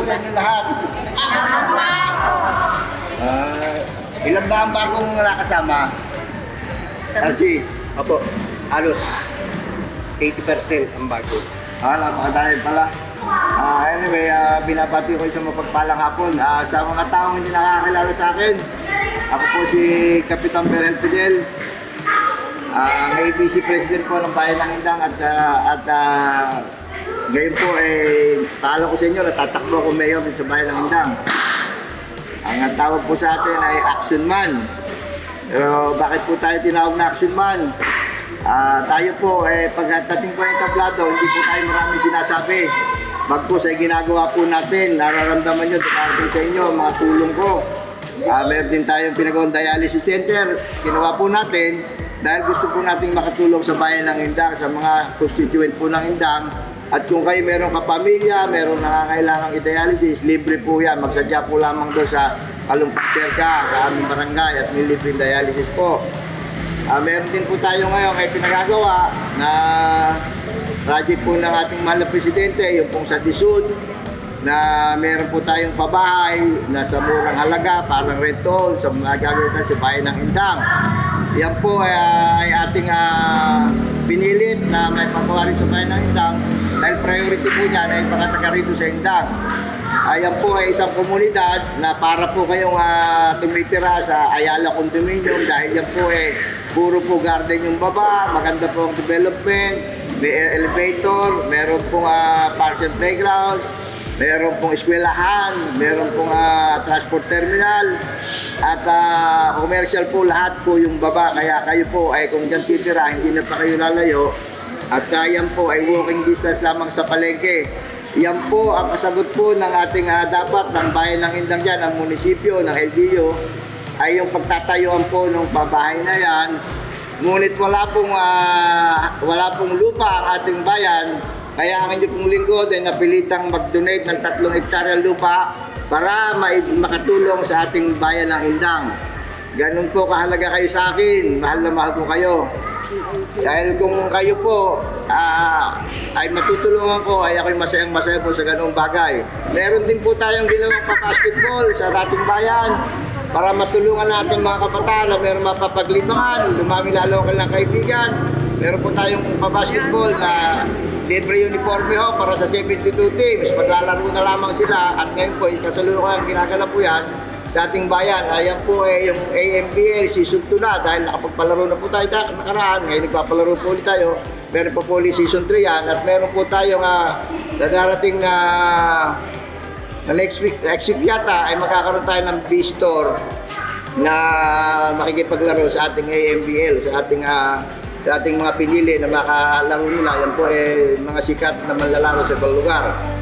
sa inyo lahat. Ah, ilan ba ang nakasama? Kasi, Opo, halos 80% ang bago. ah, napakadami pala. Ah, anyway, ah, binabati ko isang mapagpalang hapon. Ah, sa mga taong hindi nakakilala sa akin, ako po si Kapitan Berel Fidel. Ang ABC President po ng Bayan ng Indang at ah, at ah, ngayon po eh paalam ko sa inyo natatakbo ako mayor sa Bayan ng Indang. Ang tawag po sa atin ay Action Man. Pero bakit po tayo tinawag na Action Man? Ah, tayo po eh pagdating po ng tablado, hindi po tayo maraming sinasabi. Bagkus ay ginagawa po natin, nararamdaman nyo, dumarating sa inyo, mga tulong ko. Ah, meron din tayong pinagawang dialysis center. Ginawa po natin dahil gusto po nating makatulong sa bayan ng Indang, sa mga constituent po ng Indang. At kung kayo meron kapamilya, meron nangangailangang i-dialysis, libre po yan. Magsadya po lamang doon sa Kalumpak Serka, sa aming barangay at may libreng dialysis po. Ah, meron din po tayo ngayon ay pinagagawa na project po ng ating mahal na presidente, yung pong sa Disud, na meron po tayong pabahay na sa murang halaga, parang rental, sa mga gagawin sa bayan ng Indang. Yan po ay, ay ating ah, pinilit na may pagawa rin sa bayan ng Indang dahil priority po niyan ay mga taga rito sa Indang. Ayan po ay isang komunidad na para po kayong ah, tumitira sa Ayala Condominium dahil yan po ay puro po garden yung baba, maganda po ang development, may elevator, meron pong uh, parks playgrounds, meron pong eskwelahan, meron pong ah, transport terminal, at ah, commercial po lahat po yung baba. Kaya kayo po ay kung dyan titira, hindi na pa kayo lalayo, at kayan po ay walking distance lamang sa palengke. Yan po ang kasagot po ng ating ah, dapat ng bayan ng Indang dyan, ang munisipyo, ng LGU, ay yung pagtatayuan po ng pabahay na yan. Ngunit wala pong, ah, wala pong lupa ang ating bayan, kaya ang inyong pong lingkod ay napilitang mag-donate ng tatlong hektarya lupa para makatulong sa ating bayan ng Indang. Ganun po kahalaga kayo sa akin, mahal na mahal ko kayo. Dahil kung kayo po ah, ay matutulungan ko, ay ako'y masayang masaya po sa ganung bagay. Meron din po tayong ginawang pa-basketball sa dating bayan para matulungan natin mga kabataan na meron mapapaglibangan, lumami lalo ang kanilang kaibigan. Meron po tayong pa-basketball na libre uniforme ho para sa 72 teams. Maglalaro na lamang sila at ngayon po, kasalukuyan ginagala po yan sa ating bayan. Ayan po eh, yung AMPL season 2 na dahil nakapagpalaro na po tayo da- nakaraan. Ngayon nagpapalaro po ulit tayo. Meron po po ulit season 3 yan at meron po tayong uh, darating na na next week, next week yata ay magkakaroon tayo ng visitor na makikipaglaro sa ating AMBL, sa ating ah, sa ating mga pinili na makalaro nila. Yan po eh, mga sikat na manlalaro sa ibang lugar.